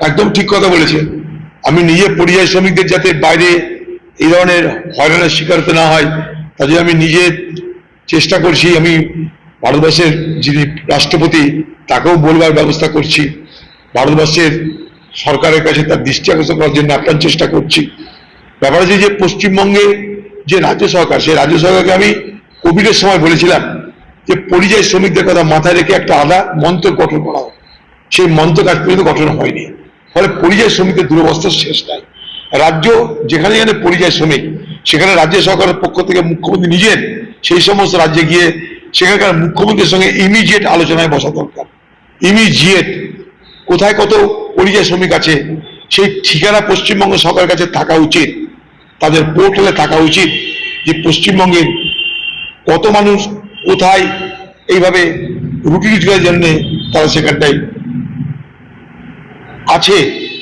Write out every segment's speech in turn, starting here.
একদম ঠিক কথা বলেছেন আমি নিজে পরিযায়ী শ্রমিকদের যাতে বাইরে এই ধরনের হয়রানের শিকার না হয়, তার জন্য আমি নিজে চেষ্টা করছি, আমি ভারতবর্ষের যিনি রাষ্ট্রপতি, তাকেও বলবার ব্যবস্থা করছি। ভারতবর্ষের সরকারের কাছে তার দৃষ্টি আকর্ষণ করার জন্য আপ্রাণ চেষ্টা করছি। ব্যাপার হচ্ছে যে, পশ্চিমবঙ্গে যে রাজ্য সরকার, সেই রাজ্য সরকারকে আমি কোভিডের সময় বলেছিলাম যে, পরিযায়ী শ্রমিকদের কথা মাথায় রেখে একটা আলাদা মন্ত্র গঠন করা সেই মন্ত্র কাজ পর্যন্ত গঠন হয়নি। ফলে পরিযায়ী শ্রমিকদের দুরবস্থার শেষ নাই। রাজ্য, যেখানে যেখানে পরিযায়ী শ্রমিক, সেখানে রাজ্য সরকারের পক্ষ থেকে মুখ্যমন্ত্রী নিজের, সেই সমস্ত রাজ্যে গিয়ে সেখানকার মুখ্যমন্ত্রীর সঙ্গে ইমিডিয়েট আলোচনায় বসা দরকার। ইমিডিয়েট কোথায় কত পরিযায়ী শ্রমিক আছে, সেই ঠিকানা পশ্চিমবঙ্গ সরকারের কাছে থাকা উচিত। তাদের পোর্টালে থাকা উচিত যে পশ্চিমবঙ্গের কত মানুষ কোথায়, এইভাবে রুটি রোজগারের জন্যে তারা সেখানটায় আছে,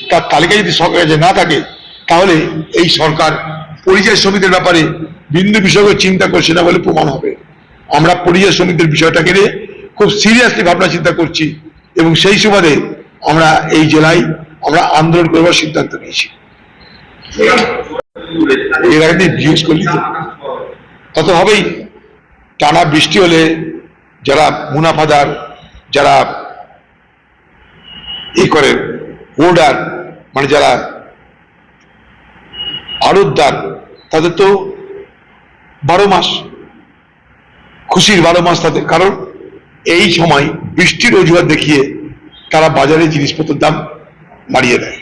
তার তালিকা যদি সরকারের কাছে না থাকে, তাহলে এই সরকার পরিযায়ী শ্রমিকদের ব্যাপারে বিন্দু বিষয়কে চিন্তা করছে না বলে প্রমাণ হবে। আমরা পরিযায়ী শ্রমিকদের বিষয়টাকে নিয়ে খুব সিরিয়াসলি ভাবনা চিন্তা করছি এবং সেই সুবাদে আমরা এই জেলায় আমরা আন্দোলন করবার সিদ্ধান্ত নিয়েছি। এর আগে জিজ্ঞেস করলি তো। তা তো হবেই। টানা বৃষ্টি হলে যারা মুনাফাদার, যারা ই করে হোল্ডার মানে যারা আড়তদার তাদের তো বারো মাস, খুশির বারো মাস তাদের। কারণ এই সময় বৃষ্টির অজুহাত দেখিয়ে তারা বাজারে জিনিসপত্রের দাম বাড়িয়ে দেয়।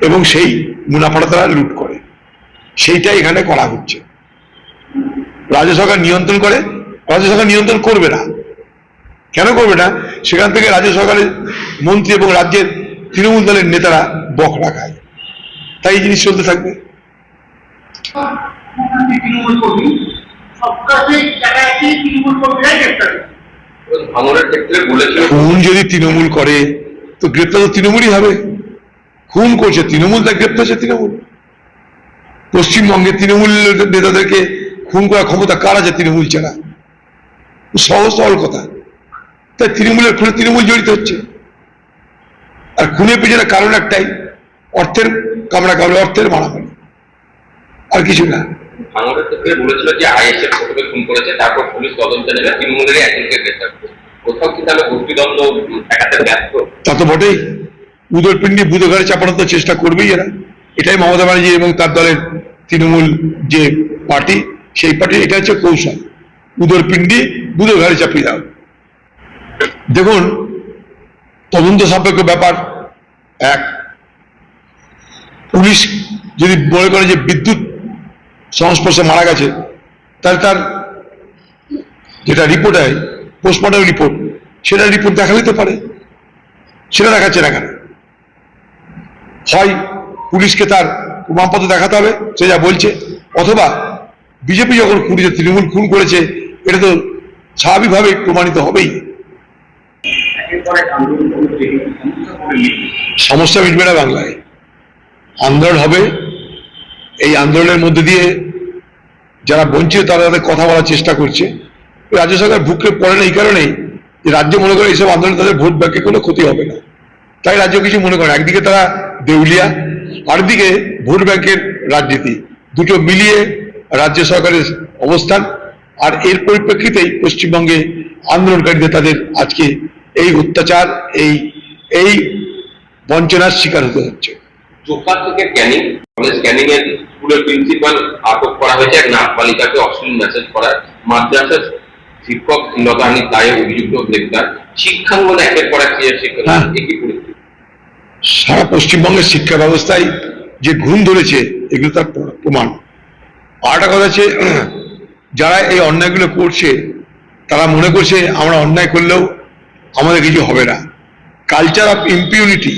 এবং সেই মুনাফাটা তারা লুট করে। সেইটাই এখানে করা হচ্ছে। রাজ্য সরকার নিয়ন্ত্রণ করে, রাজ্য সরকার নিয়ন্ত্রণ করবে না। কেন করবে না? সেখান থেকে রাজ্য সরকারের মন্ত্রী এবং রাজ্যের তৃণমূল দলের নেতারা বকরা খায় তাই এই জিনিস চলতে থাকবে। খুন যদি তৃণমূল করে, তো গ্রেপ্তার তো তৃণমূলই হবে। খুন করছে তৃণমূল তার গ্রেপ্তার হচ্ছে তৃণমূল। পশ্চিমবঙ্গে তৃণমূল নেতাদেরকে খুন করার ক্ষমতা কার আছে তৃণমূল ছাড়া? সহজ সরল কথা। তাই তৃণমূলের খুনে তৃণমূল জড়িত হচ্ছে। আর খুনের পেছনে কারণ একটাই অর্থের কামড়া কামড়ে অর্থের মারামারি আর কিছু না। বলেছিল যে আইএসএফ প্রথমে খুন করেছে তারপর পুলিশ তদন্তে নেবে তৃণমূলেরই একজনকে গ্রেপ্তার করবে। কোথাও কি তাহলে গোষ্ঠীদ্বন্দ্ব ঠেকাতে ব্যর্থ? তা তো বটেই। উদর পিণ্ডি বুধঘাড়ে চাপানোর তো চেষ্টা করবেই এরা। এটাই মমতা ব্যানার্জি এবং তার দলের তৃণমূল যে পার্টি সেই পার্টি এটা হচ্ছে কৌশল। উদর পিণ্ডি বুধঘাড়ে চাপিয়ে দাও। দেখুন তদন্ত সাপেক্ষ ব্যাপার। এক, পুলিশ যদি মনে করে যে বিদ্যুৎ সংস্পর্শে মারা গেছে, তাহলে তার যেটা রিপোর্ট হয় পোস্টমর্টম রিপোর্ট সেটা রিপোর্ট দেখা দিতে পারে। সেটা দেখাচ্ছে না কেন? হয় পুলিশকে তার প্রমাণপত্র দেখাতে হবে, সে যা বলছে, অথবা বিজেপি যখন খুঁড়েছে তৃণমূল খুন করেছে, এটা তো স্বাভাবিকভাবে প্রমাণিত হবেই। সমস্যা মিটবে না বাংলায়। আন্দোলন হবে। এই আন্দোলনের মধ্যে দিয়ে যারা বঞ্চিত, তারা তাদের কথা বলার চেষ্টা করছে। রাজ্য সরকার ভুকরে পড়ে না এই কারণেই যে রাজ্য মনে করে এইসব আন্দোলন তাদের ভোট ব্যাংকে কোনো ক্ষতি হবে না। তাই রাজ্য কিছু মনে করে একদিকে তারা দেউলিয়া, আরেকদিকে ভোট ব্যাংকের রাজনীতি। দুটো মিলিয়ে রাজ্য সরকারের অবস্থান আর এর পরিপ্রেক্ষিতেই পশ্চিমবঙ্গে আন্দোলনকারীদের তাদের আজকে এই অত্যাচার, এই এই বঞ্চনার শিকার হতে হচ্ছে। চোপড়া থেকে ক্যানিং কলেজ ক্যানিং এর স্কুলের প্রিন্সিপাল আটক করা হয়েছে এক অশ্লীল মেসেজ করার মাদ্রাসার শিক্ষক দায়ে অভিযুক্ত গ্রেপ্তার। শিক্ষাঙ্গনে একের পর এক শিক্ষক হ্যাঁ। একই পরিস্থিতি। সারা পশ্চিমবঙ্গের শিক্ষা ব্যবস্থায় যে ঘুম ধরেছে এগুলো তার প্রমাণ। আর একটা কথা হচ্ছে যারা এই অন্যায়গুলো করছে তারা মনে করছে আমরা অন্যায় করলেও আমাদের কিছু হবে না। কালচার অফ ইম্পিউনিটি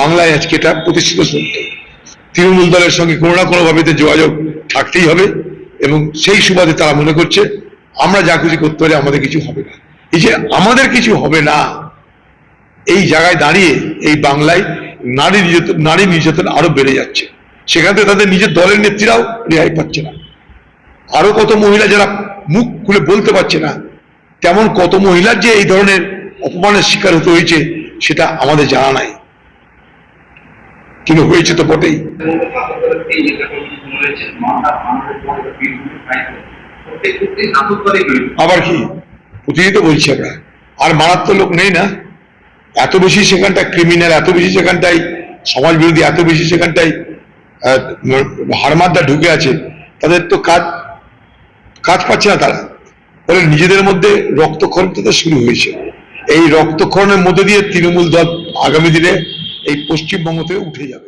বাংলায় আজকে এটা প্রতিষ্ঠিত সত্য তৃণমূল দলের সঙ্গে কোনো না কোনোভাবে যোগাযোগ থাকতেই হবে এবং সেই সুবাদে তারা মনে করছে, আমরা যা খুশি করতে পারি, আমাদের কিছু হবে না। এই যে আমাদের কিছু হবে না, এই জায়গায় দাঁড়িয়ে এই বাংলায় নারী নির্যাতন নারী নির্যাতন আরও বেড়ে যাচ্ছে। সেখান থেকে তাদের নিজের দলের নেত্রীরাও রেহাই পাচ্ছে না। আরও কত মহিলা যারা মুখ খুলে বলতে পারছে না, তেমন কত মহিলার যে এই ধরনের অপমানের শিকার হতে হয়েছে সেটা আমাদের জানা নাই। কিন্তু হয়েছে তো বটেই। আবার কি? প্রতিদিন তো বলছি আমরা। আর মারাত্মক লোক নেই না? এত বেশি সেখানটা ক্রিমিনাল এত বেশি সেখানটাই সমাজ বিরোধী এত বেশি সেখানটাই আহ, হারমাদা ঢুকে আছে তাদের তো কাজ কাজ পাচ্ছে না তারা। ফলে নিজেদের মধ্যে রক্তক্ষরণ তো শুরু হয়েছে। এই রক্তক্ষরণের মধ্যে দিয়ে তৃণমূল দল আগামী দিনে এই পশ্চিমবঙ্গ থেকে উঠে যাবে।